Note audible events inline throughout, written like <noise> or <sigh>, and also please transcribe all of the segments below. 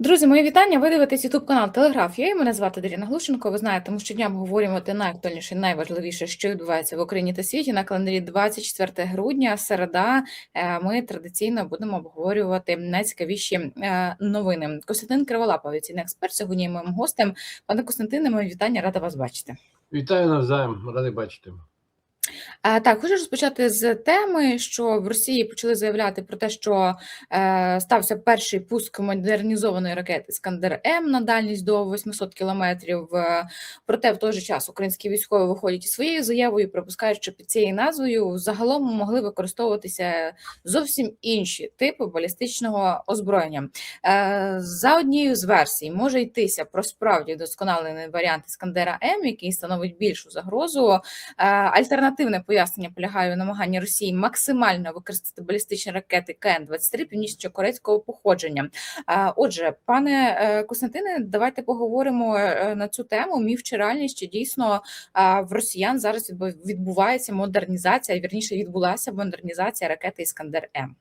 Друзі, мої вітання. Ви дивитесь YouTube канал Телеграф. Я мене звати Дар'яна Глушенко. Ви знаєте, ми щодня обговорюємо те найактуальніше, найважливіше, що відбувається в Україні та світі. На календарі 24 грудня, середа. е, Ми традиційно будемо обговорювати найцікавіші е, новини. Костянтин Криволап, авіаційний експерт. Сьогодні моїм гостем. Пане Костянтине, мої вітання, рада вас бачити. Вітаю навзаєм, радий бачити. Е, Так, хочу розпочати з теми, що в Росії почали заявляти про те, що е, стався перший пуск модернізованої ракети Іскандер М на дальність до 800 кілометрів. Е, Проте в той же час українські військові виходять із своєю заявою, припускають, що під цією назвою загалом могли використовуватися зовсім інші типи балістичного озброєння. За однією з версій може йтися про справді вдосконалений варіант Іскандера М, який становить більшу загрозу. Альтернативне пояснення полягає у намаганні Росії максимально використати балістичні ракети КН-23 північно-корейського походження. Отже, пане е, Костянтине, давайте поговоримо е, на цю тему. Міф чи реальність, чи дійсно в росіян зараз відбувається модернізація, вірніше відбулася модернізація ракети Іскандер М.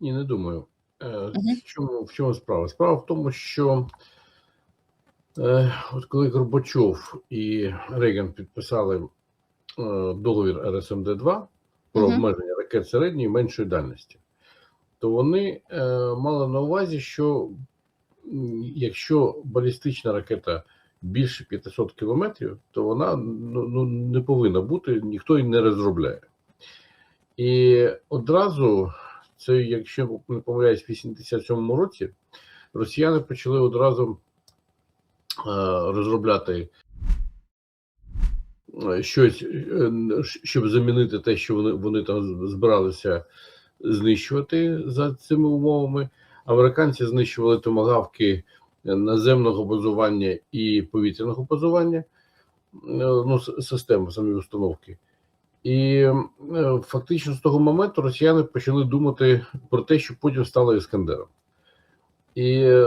Ні, не думаю. Е, В чому, в чому справа? Справа в тому, що е, от коли Горбачов і Рейган підписали е, договір РСМД-2 про Мгм. обмеження ракет середньої і меншої дальності, то вони е, мали на увазі, що якщо балістична ракета більше 500 кілометрів, то вона ну, ну, не повинна бути, ніхто її не розробляє. І одразу, це, якщо не помиляюсь, в 87-му році росіяни почали одразу е, розробляти щось, е, щоб замінити те, що вони, вони там збиралися знищувати за цими умовами. Американці знищували томагавки наземного базування і повітряного базування, е, ну, системи самі установки. І е, фактично з того моменту росіяни почали думати про те, що потім стало Іскандером. І е,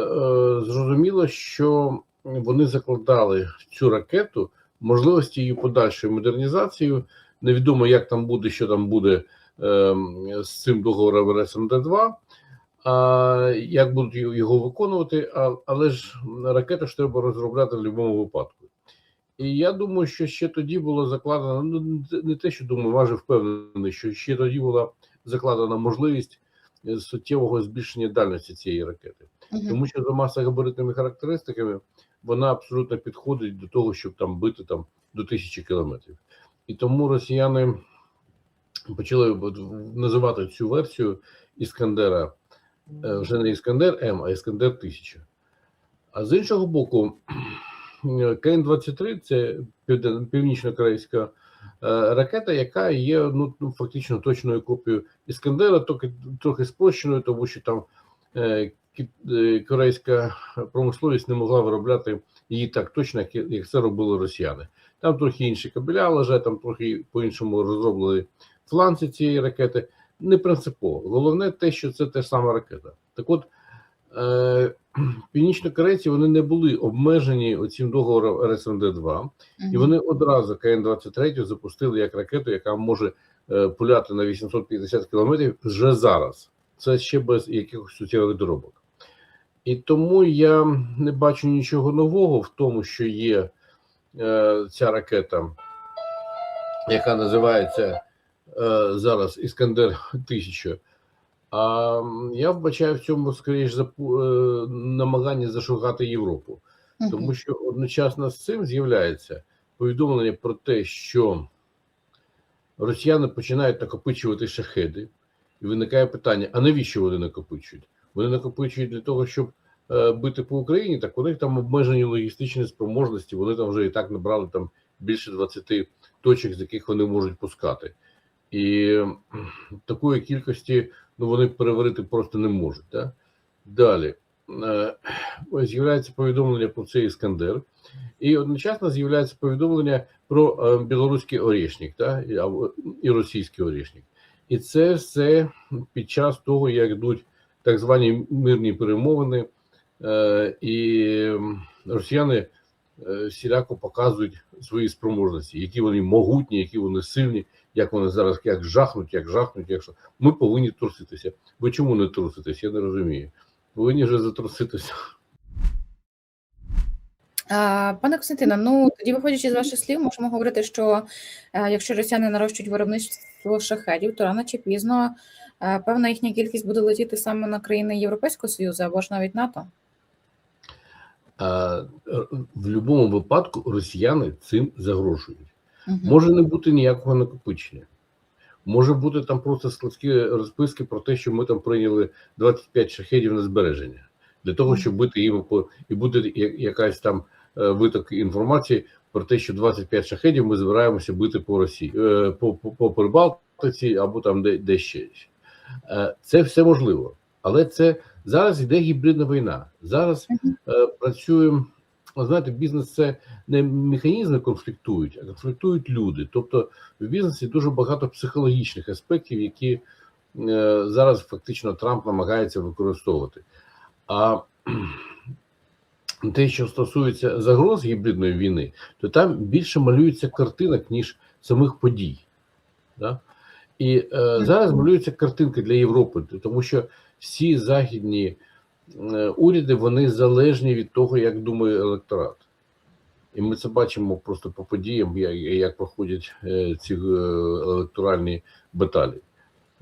зрозуміло, що вони закладали цю ракету можливості її подальшої модернізації. Невідомо, як там буде, що там буде е, з цим договором РСМД-2, а як будуть його- виконувати, а, але ж ракету ж треба розробляти в будь-якому випадку. І я думаю, що ще тоді було закладено, ну не те, що думаю, майже впевнений, що ще тоді була закладена можливість е, суттєвого збільшення дальності цієї ракети, тому що за масогабаритними характеристиками вона абсолютно підходить до того, щоб там бити там до тисячі кілометрів. І тому росіяни почали називати цю версію Іскандера е, вже не Іскандер М, а Іскандер 1000. А з іншого боку, КН-23 це північно-корейська е, ракета, яка є ну, ну, фактично точною копією Іскандера, трохи, трохи спрощеною, тому що там е, е, корейська промисловість не могла виробляти її так точно, як, це робили росіяни. Там трохи інші кабеля лежать, там трохи по-іншому розробили фланці цієї ракети. Не принципово. Головне те, що це те ж сама ракета. Так от, е, <clears throat> північно-корейці вони не були обмежені оцим договором РСМД-2, і вони одразу КН-23 запустили як ракету, яка може е, пуляти на 850 кілометрів вже зараз. Це ще без якихось суттєвих доробок. І тому я не бачу нічого нового в тому, що є е, ця ракета, яка називається е, зараз Іскандер 1000. А я вбачаю в цьому скоріш за е, намагання зашугати Європу. Тому що одночасно з цим з'являється повідомлення про те, що росіяни починають накопичувати шахеди, і виникає питання: а навіщо вони накопичують? Вони накопичують для того, щоб е, бити по Україні, так у них там обмежені логістичні спроможності. Вони там вже і так набрали там більше 20 точок, з яких вони можуть пускати. І такої кількості ну, вони переварити просто не можуть. Да? Далі. Е, ось з'являється повідомлення про цей іскандер, і одночасно з'являється повідомлення про е, білоруський орішник або- і російський орішник. І це все під час того, як йдуть так звані мирні перемовини, е, і росіяни е, всіляко показують свої спроможності, які вони могутні, які вони сильні, як вони зараз як жахнуть, як жахнуть, як що. Ми повинні труситися. Ви чому не труситесь? Я не розумію. повинні вже затруситися. Пане Костянтине, ну тоді виходячи з ваших слів, можемо говорити, що е, якщо росіяни нарощують виробництво шахедів, то рано чи пізно е, певна їхня кількість буде летіти саме на країни Європейського Союзу або ж навіть НАТО. Е, в будь-якому випадку росіяни цим загрожують. Мгм. Може не бути ніякого накопичення. Може бути там просто складські розписки про те, що ми там прийняли 25 шахедів на збереження для того, щоб бити їм по і буде якась там е, виток інформації про те, що 25 шахедів ми збираємося бити по Росії, е, по, по, по Прибалтиці або там де, де ще. Е, Це все можливо, але це зараз йде гібридна війна. Зараз е, працює. Знаєте, бізнес це не механізми конфліктують, а конфліктують люди. Тобто в бізнесі дуже багато психологічних аспектів, які е, зараз фактично Трамп намагається використовувати. А те, що стосується загроз гібридної війни, то там більше малюється картинок, ніж самих подій. Да? І е, зараз малюються картинки для Європи, тому що всі західні е, уряди вони залежні від того, як думає електорат. І ми це бачимо просто по подіям, як, як проходять е, ці е, електоральні баталії.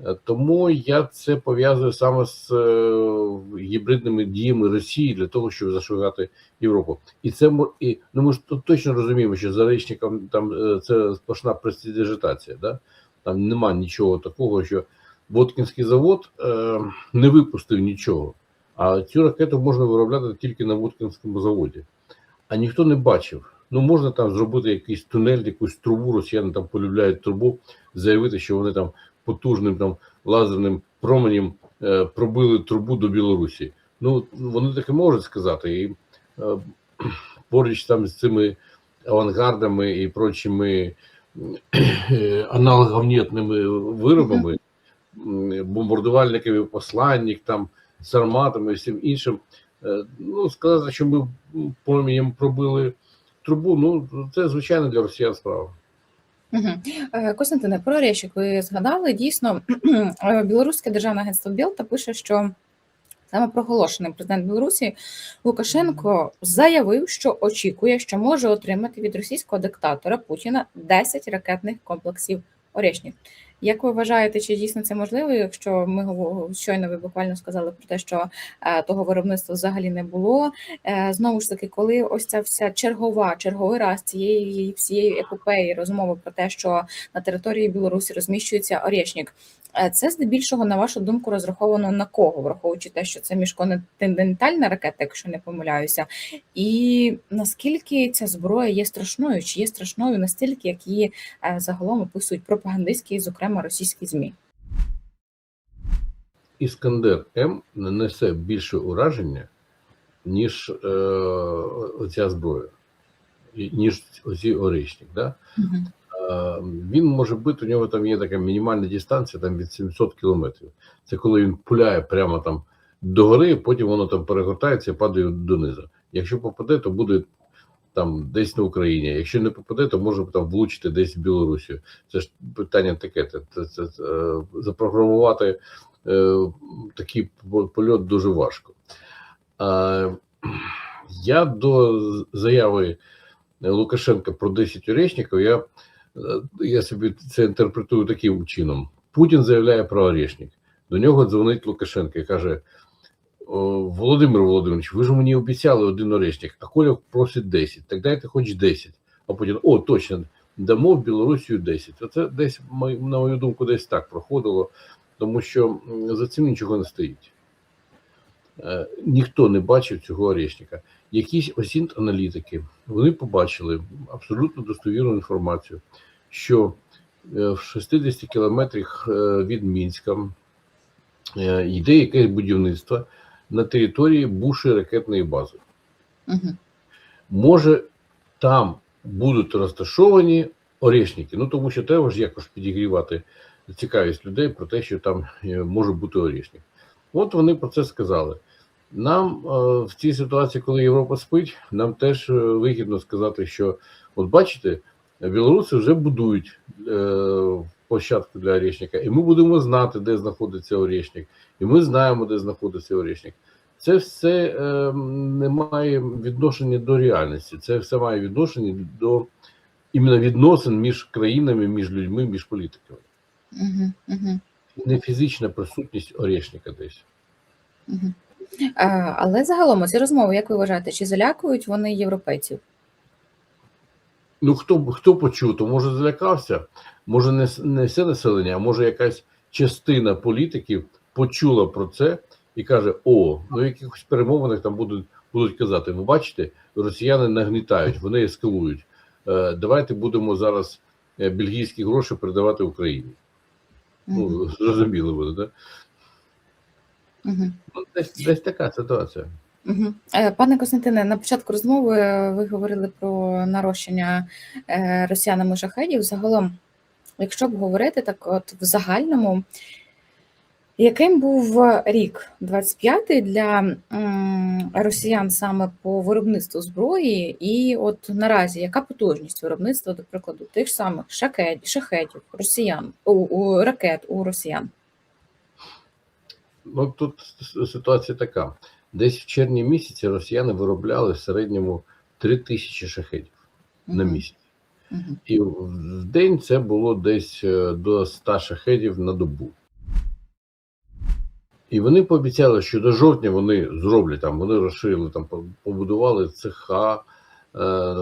Е, Тому я це пов'язую саме з е, гібридними діями Росії для того, щоб зашугати Європу. І це і ну ми ж тут точно розуміємо, що за речником там е, це сплошна престидижитація, да? Там нема нічого такого, що Воткінський завод е, не випустив нічого. А цю ракету можна виробляти тільки на Воткінському заводі. А ніхто не бачив. Ну, можна там зробити якийсь тунель, якусь трубу, росіяни там полюбляють трубу, заявити, що вони там потужним там лазерним променем е, пробили трубу до Білорусі. Ну, вони таке можуть сказати. І е, поруч там з цими авангардами і прочими е, аналоговнітними виробами, бомбардувальниками, посланник, там, з арматами і всім іншим. Ну, сказати, що ми променем пробили трубу, ну це звичайно для росіян справа. Е, Костянтине, про речі, ви згадали. Дійсно, <clears throat> е, білоруське державне агентство Білта пише, що саме проголошений президент Білорусі Лукашенко заявив, що очікує, що може отримати від російського диктатора Путіна 10 ракетних комплексів Орешнік. Як ви вважаєте, чи дійсно це можливо, якщо ми щойно ви буквально сказали про те, що е, того виробництва взагалі не було? Е, Знову ж таки, коли ось ця вся чергова, черговий раз цієї всієї епопеї розмови про те, що на території Білорусі розміщується Орешнік, е, це здебільшого, на вашу думку, розраховано на кого, враховуючи те, що це міжконтинентальна ракета, якщо не помиляюся, і наскільки ця зброя є страшною, чи є страшною настільки, як її е, загалом описують пропагандистські, зокрема російські змі? Іскандер М нанесе більше ураження, ніж е, оця зброя, ніж оці оричник. Да? Мгм. Е, він може бути, у нього там є така мінімальна дистанція там, від 700 кілометрів. Це коли він пуляє прямо там догори, потім воно там перегортається і падає донизу. Якщо попаде, то буде там десь на Україні. Якщо не попаде, то може там влучити десь в Білорусі. Це ж питання таке. Це, це, це, е, запрограмувати е, такий польот дуже важко. Е, я до заяви Лукашенка про 10 орешників, я, я собі це інтерпретую таким чином. Путін заявляє про орешник. До нього дзвонить Лукашенко і каже: Володимир Володимирович, ви ж мені обіцяли один орешник, а Коля просить 10. Так дайте хоч 10. А Путін, о, точно, дамо в Білорусію 10. Оце десь, на мою думку, десь так проходило, тому що за цим нічого не стоїть. Е, Ніхто не бачив цього орешника. Якісь осінт аналітики вони побачили абсолютно достовірну інформацію, що е, в 60 кілометрах е, від Мінська е, йде якесь будівництво на території бувшої ракетної бази. Мгм. Може, там будуть розташовані орешники. Ну тому що треба ж якось підігрівати цікавість людей про те, що там може бути орешник. От вони про це сказали. Нам е, в цій ситуації, коли Європа спить, нам теж е, вигідно сказати, що от бачите, білоруси вже будують е, площадку для орешника, і ми будемо знати, де знаходиться орешник, і ми знаємо, де знаходиться орешник. це все не має відношення до реальності. Це все має відношення до іменно відносин між країнами, між людьми, між політиками. Угу, угу, Не фізична присутність орешника десь. угу. А, але загалом ці розмови, як ви вважаєте, чи залякують вони європейців? Ну хто хто почув, то може злякався, може не, не все населення, а може якась частина політиків почула про це і каже: О, ну якихось перемовинах там будуть будуть казати: ви бачите, росіяни нагнітають, вони ескалують. Е, давайте будемо зараз е, бельгійські гроші передавати Україні. Ну зрозуміло буде, да? Угу. Ну, десь, десь така ситуація. Угу. Пане Костянтине, на початку розмови ви говорили про нарощення е, росіянами шахедів. Загалом, якщо б говорити так, от в загальному, яким був рік 25-й для росіян саме по виробництву зброї, і от наразі яка потужність виробництва, до прикладу, тих самих шахедів, шахетів, росіян, у, у ракет у росіян? Ну тут ситуація така: десь в червні місяці росіяни виробляли в середньому 3 тисячі шахедів на Мгм, місяць. мгм, І в день це було десь е, до 100 шахедів на добу. І вони пообіцяли, що до жовтня вони зроблять там, вони розширили там, побудували цеха е,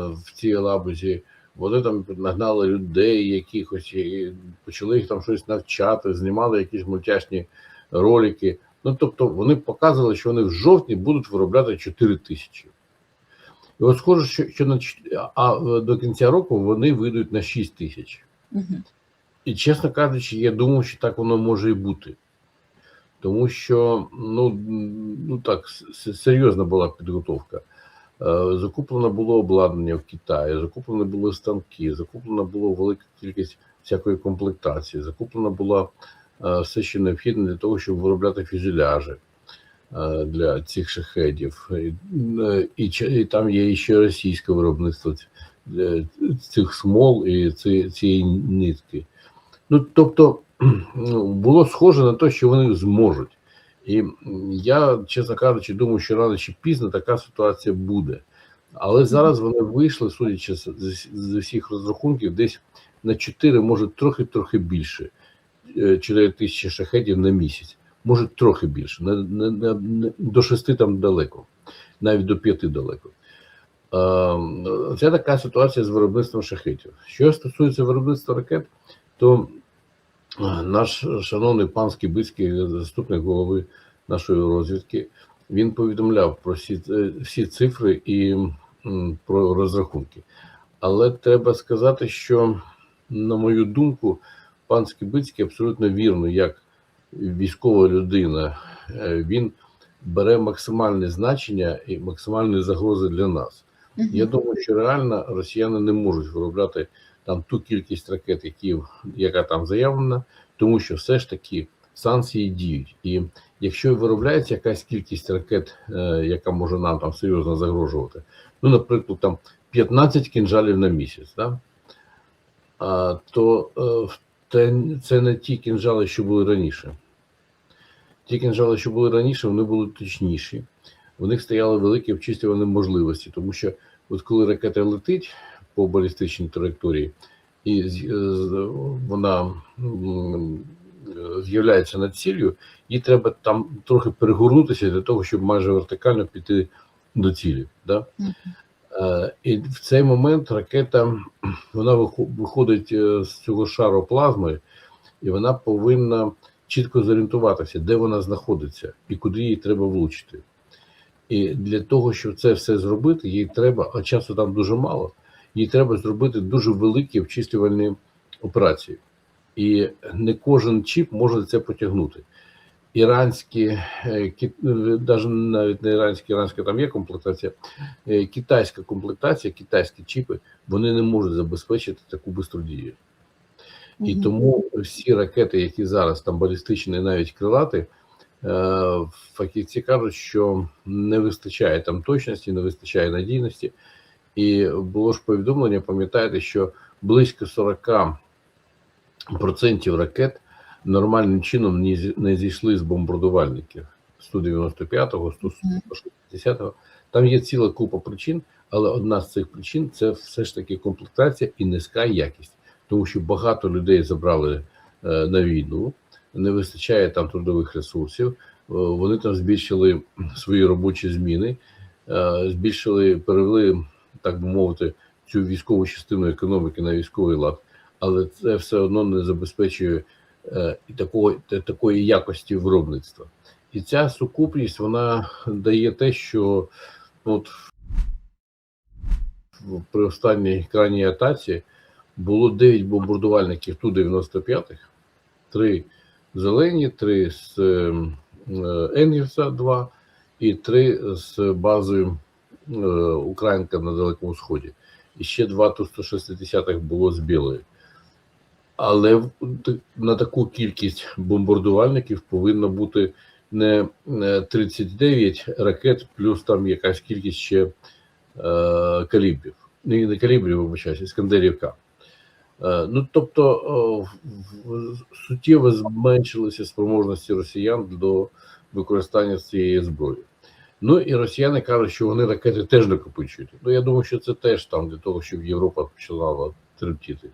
в цій лабузі. Вони там нагнали людей якихось і почали їх там щось навчати, знімали якісь мультяшні ролики. Ну тобто вони показували, що вони в жовтні будуть виробляти 4 тисячі. І от схоже, що, що на а до кінця року вони вийдуть на 6 тисяч. мгм, І чесно кажучи, я думаю, що так воно може і бути. Тому що ну, ну так, серйозна була підготовка. Е, Закуплено було обладнання в Китаї, закуплено були станки, закуплена була велика кількість всякої комплектації, закуплена була все, що необхідне для того, щоб виробляти фюзеляжі е, для цих шахедів. І, е, і, і там є ще російське виробництво е, цих смол і ці- цієї нитки. Ну, тобто, <clears throat> було схоже на те, що вони зможуть. І я, чесно кажучи, думаю, що рано чи пізно така ситуація буде. Але зараз вони вийшли, судячи з, усіх розрахунків, десь на 4, може трохи трохи більше. 4 тисячі шахетів на місяць. Може трохи більше, не, не, не- до 6 там далеко, навіть до 5 далеко. Е, Це така ситуація з виробництвом шахетів. Що стосується виробництва ракет, то наш шановний пан Скибицький, заступник голови нашої розвідки, він повідомляв про всі, е, всі цифри і про розрахунки. Але треба сказати, що, на мою думку, пан Скибицький абсолютно вірно, як військова людина, е, він бере максимальне значення і максимальні загрози для нас. Я думаю, що реально росіяни не можуть виробляти там ту кількість ракет, які, яка там заявлена, тому що все ж таки санкції діють. І якщо виробляється якась кількість ракет, е, яка може нам там серйозно загрожувати, ну, наприклад, там 15 кінжалів на місяць, да? а, то е, те, це не ті кінжали, що були раніше. Ті кінжали, що були раніше, вони були точніші. У них стояли великі обчислювані можливості, тому що от коли ракета летить по балістичній траєкторії, і з- вона е, з'являється над ціллю, їй треба там трохи перегорнутися для того, щоб майже вертикально піти до цілі. Да? Е, І в цей момент ракета <clears throat> вона виходить е, з цього шару плазми, і вона повинна чітко зорієнтуватися, де вона знаходиться і куди їй треба влучити. І для того, щоб це все зробити, їй треба, а часу там дуже мало, їй треба зробити дуже великі обчислювальні операції. І не кожен чіп може це потягнути. Іранські, е, кі- е, навіть навіть не іранські, іранська там є комплектація, е, китайська комплектація, китайські чіпи, вони не можуть забезпечити таку бистру дію. І тому всі ракети, які зараз там балістичні, навіть крилати, е, фахівці кажуть, що не вистачає там точності, не вистачає надійності. І було ж повідомлення, пам'ятаєте, що близько 40% ракет нормальним чином не зі- не зійшли з бомбардувальників. 195-го, 160-го. Там є ціла купа причин, але одна з цих причин це все ж таки комплектація і низька якість, тому що багато людей забрали е, на війну, не вистачає там трудових ресурсів. е, Вони там збільшили свої робочі зміни, е, збільшили, перевели, так би мовити, цю військову частину економіки на військовий лад, але це все одно не забезпечує і такого, та- такої якості виробництва. І ця сукупність вона дає те, що ну, от при останній крайній атаці було 9 бомбардувальників Ту-95, 3 зелені, 3 з е, Енгельса 2 і 3 з бази е, Українка на Далекому Сході. І ще 2 Ту-160 було з білої. Але на таку кількість бомбардувальників повинно бути не е, 39 ракет, плюс там якась кількість ще е, калібрів. Не, не калібрів, вибачаюся, іскандерів К. Е, ну, тобто е, суттєво зменшилися спроможності росіян до використання цієї зброї. Ну і росіяни кажуть, що вони ракети теж накопичують. Ну я думаю, що це теж там для того, щоб Європа почала тремтіти.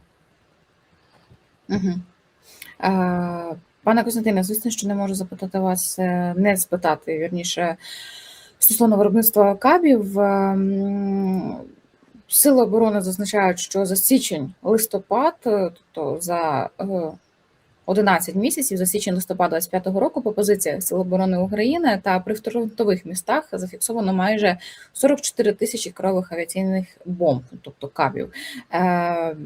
Угу. Пане Костянтине, звісно, що не можу запитати вас, е, не спитати, вірніше, стосовно виробництва кабів. Ем, Сили оборони зазначають, що за січень листопад, е, тобто за е, 11 місяців, за січень листопад 25 року, по позиціях Сил оборони України та при фронтових містах зафіксовано майже 44 тисячі керових авіаційних бомб, тобто кабів. Е,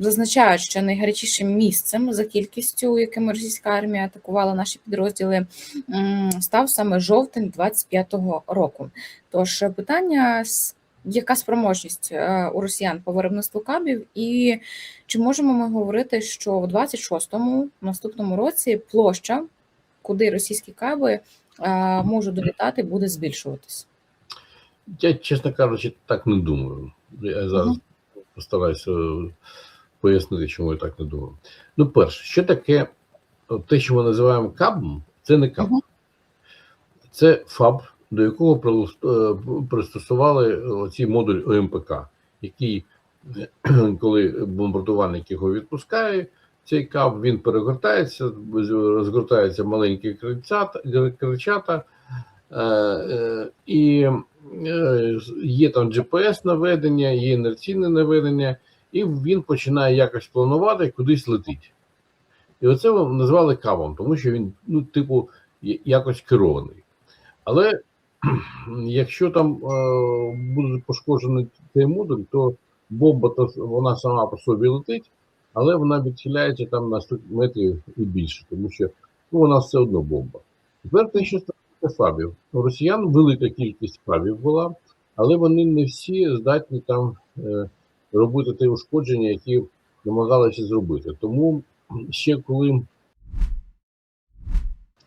Зазначають, що найгарячішим місцем за кількістю, якими російська армія атакувала наші підрозділи, став саме жовтень 25-го року. Тож питання с- яка спроможність е, у росіян по виробництву кабів, і чи можемо ми говорити, що в 26-му наступному році площа, куди російські каби е, можуть долітати, буде збільшуватись? Я, чесно кажучи, так не думаю. Я зараз Мгм. постараюся е, пояснити, чому я так не думаю. Ну, перше, що таке те, що ми називаємо кабом, це не каб. Мгм. Це ФАБ, до якого е, пристосували оцей модуль ОМПК, який, <clears throat> коли бомбардувальник його відпускає, цей каб він перегортається, розгортаються маленькі крильчата, е, е, і є там GPS наведення, є інерційне наведення, і він починає якось планувати, кудись летить. І оце назвали кавом, тому що він, ну, типу, якось керований. Але якщо там е, буде пошкоджений цей модуль, то бомба то вона сама по собі летить, але вона відхиляється там на 100 метрів і більше, тому що ну, вона все одно бомба. Тепер те, що стосується фабів. У росіян велика кількість фабів була, але вони не всі здатні там е, робити те ушкодження, які намагалися зробити. Тому ще коли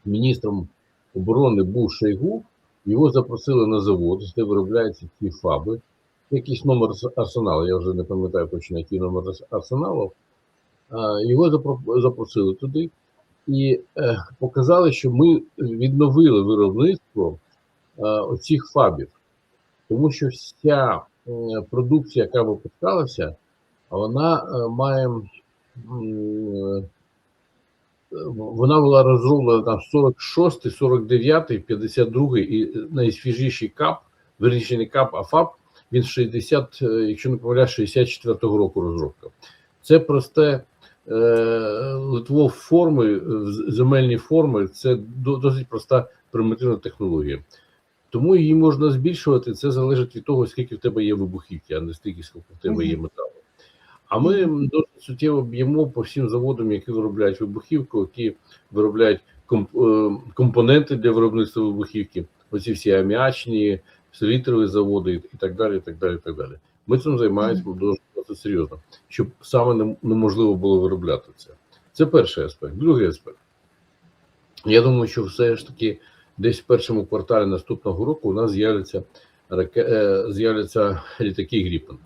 міністром оборони був Шойгу, його запросили на завод, де виробляються ці фаби. Якийсь номер арсеналу, я вже не пам'ятаю точно, який номер арсеналу. Його запро- запросили туди і е, показали, що ми відновили виробництво оцих фабів, тому що вся продукція, яка випускалася, вона е, має вона була розроблена там 46, 49, 52 і найсвіжіший КАП, верніше не КАП, а ФАП, він 60, е, якщо не помиляюсь, 64 року розробка. Це просте е, литво форми, земельні форми, це досить проста примітивна технологія. Тому її можна збільшувати, це залежить від того, скільки в тебе є вибухівки, а не стільки, скільки в тебе є металу. А ми досить суттєво б'ємо по всім заводам, які виробляють вибухівку, які виробляють комп- е, компоненти для виробництва вибухівки, оці всі аміачні, селітрові заводи і так далі. і так далі, і так далі. Ми цим займаємося дуже серйозно, щоб саме неможливо було виробляти це. Це перший аспект. Другий аспект. Я думаю, що все ж таки десь в першому кварталі наступного року у нас з'являться е, з'являться літаки Гріпен.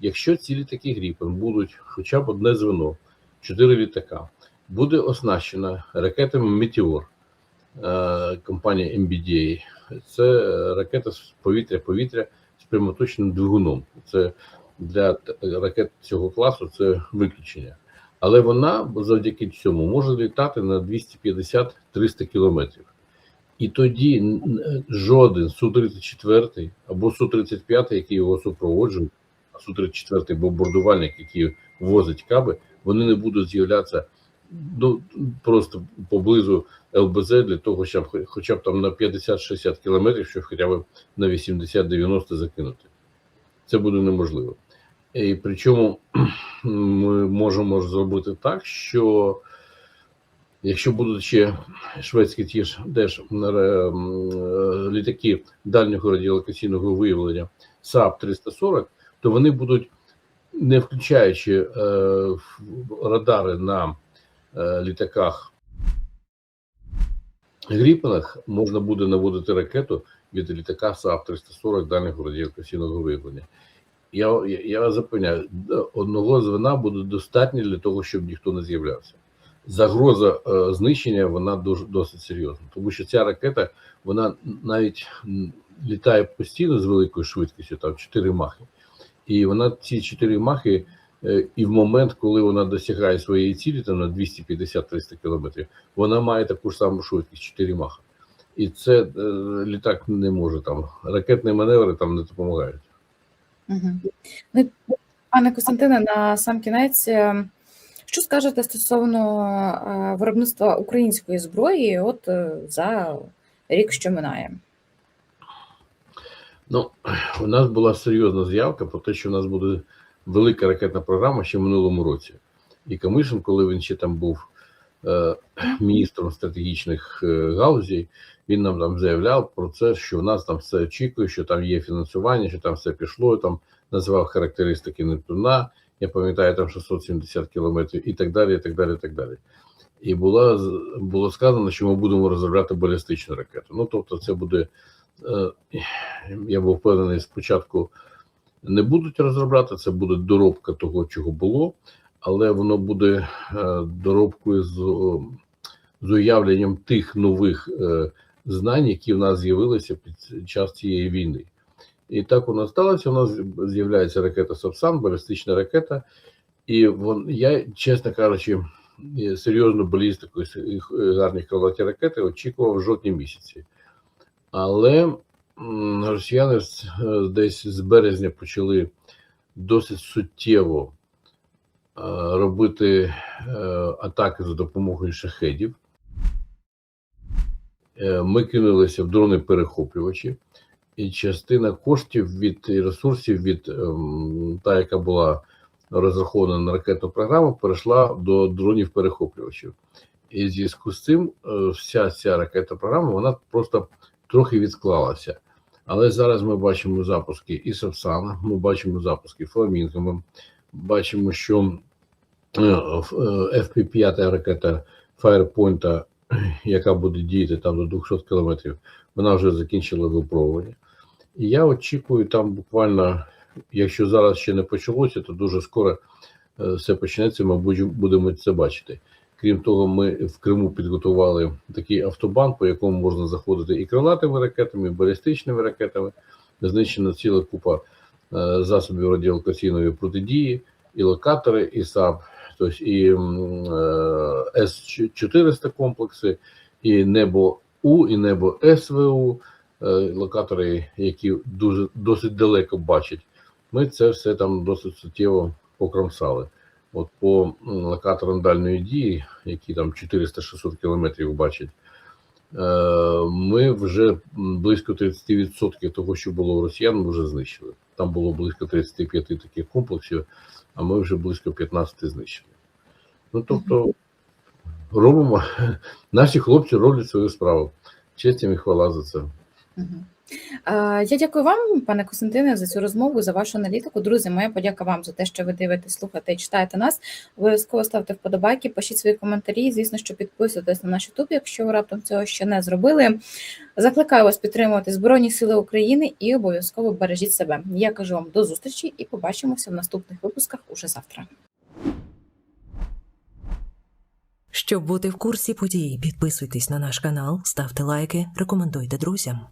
Якщо ці літаки Гріпен будуть хоча б одне звено, чотири літака, буде оснащена ракетами Метеор, е, компанія MBDA. Це ракета з повітря-повітря з прямоточним двигуном. Це для ракет цього класу це виключення. Але вона завдяки цьому може літати на 250-300 кілометрів. І тоді жоден Су-34 або Су-35, який його супроводжує, а Су-34 бомбардувальник, який возить каби, вони не будуть з'являтися ну, просто поблизу ЛБЗ для того, щоб хоча б там на 50-60 кілометрів, щоб хоча б на 80-90 закинути. Це буде неможливо. І причому <clears throat> ми можемо зробити так, що якщо будуть ще шведські ті ж теж е, літаки дальнього радіолокаційного виявлення САП 340, то вони будуть, не включаючи е, радари на е, літаках Гріпенах, можна буде наводити ракету від літака САП 340 дальнього радіолокаційного виявлення. Я, я, я запевняю, одного звена буде достатньо для того, щоб ніхто не з'являвся. Загроза е, знищення вона дуже досить серйозна, тому що ця ракета вона навіть літає постійно з великою швидкістю, там 4 махи. І вона ці 4 махи, е, і в момент, коли вона досягає своєї цілі, там на 250-300 кілометрів, вона має таку ж саму швидкість 4 махи. І це е, літак не може там, ракетні маневри там не допомагають. Ну, пане Костянтине, на сам кінець, е, що скажете стосовно виробництва української зброї от за рік, що минає? Ну, у нас була серйозна заявка про те, що у нас буде велика ракетна програма ще в минулому році. І Камишин, коли він ще там був е, міністром стратегічних е, галузей, він нам там заявляв про це, що у нас там все очікує, що там є фінансування, що там все пішло, там називав характеристики Нептуна. Я пам'ятаю, там 670 кілометрів і так далі, і так далі, і так далі. І було, було сказано, що ми будемо розробляти балістичну ракету. Ну, тобто, це буде я був впевнений, спочатку не будуть розробляти, це буде доробка того, чого було, але воно буде е, доробкою з, з уявленням тих нових е, знань, які в нас з'явилися під час цієї війни. І так воно сталося. У нас з'являється ракета Сапсан, балістична ракета. І вон, я, чесно кажучи, е, серйозну балістику і гарні крилаті ракети очікував в жовтні місяці. Але росіяни десь з березня почали досить суттєво е, робити е, атаки за допомогою шахедів. Е, Ми кинулися в дрони перехоплювачі, і частина коштів від ресурсів від ем, та, яка була розрахована на ракетну програму, перейшла до дронів перехоплювачів. І в зв'язку з цим вся ця ракетна програма вона просто трохи відклалася. Але зараз ми бачимо запуски і Сапсана, ми бачимо запуски Фламінго, ми бачимо, що е, е, FP-5 ракета Firepoint, <clears throat> яка буде діяти там до 200 кілометрів, вона вже закінчила випробування. І я очікую там буквально, якщо зараз ще не почалося, то дуже скоро е, все почнеться, ми будемо це бачити. Крім того, ми в Криму підготували такий автобан, по якому можна заходити і крилатими ракетами, і балістичними ракетами. Знищена ціла купа е, засобів радіолокаційної протидії, і локатори, і САП, тобто і е, С-400 комплекси, і небо У, і небо СВУ, е, локатори, які дуже досить далеко бачать. Ми це все там досить суттєво покромсали. От по локаторам дальньої дії, які там 400-600 кілометрів бачать, е, ми вже близько 30% того, що було у росіян, ми вже знищили. Там було близько 35 таких комплексів, а ми вже близько 15 знищили. Ну тобто, робимо, <laughs> наші хлопці роблять свою справу. Честь їм і хвала за це. Е, Я дякую вам, пане Костянтине, за цю розмову, за вашу аналітику. Друзі, моя подяка вам за те, що ви дивитесь, слухаєте і читаєте нас. Обов'язково ставте вподобайки, пишіть свої коментарі. Звісно, що підписуйтесь на наш YouTube, якщо ви раптом цього ще не зробили. Закликаю вас підтримувати Збройні Сили України і обов'язково бережіть себе. Я кажу вам до зустрічі і побачимося в наступних випусках уже завтра. Щоб бути в курсі подій, підписуйтесь на наш канал, ставте лайки, рекомендуйте друзям.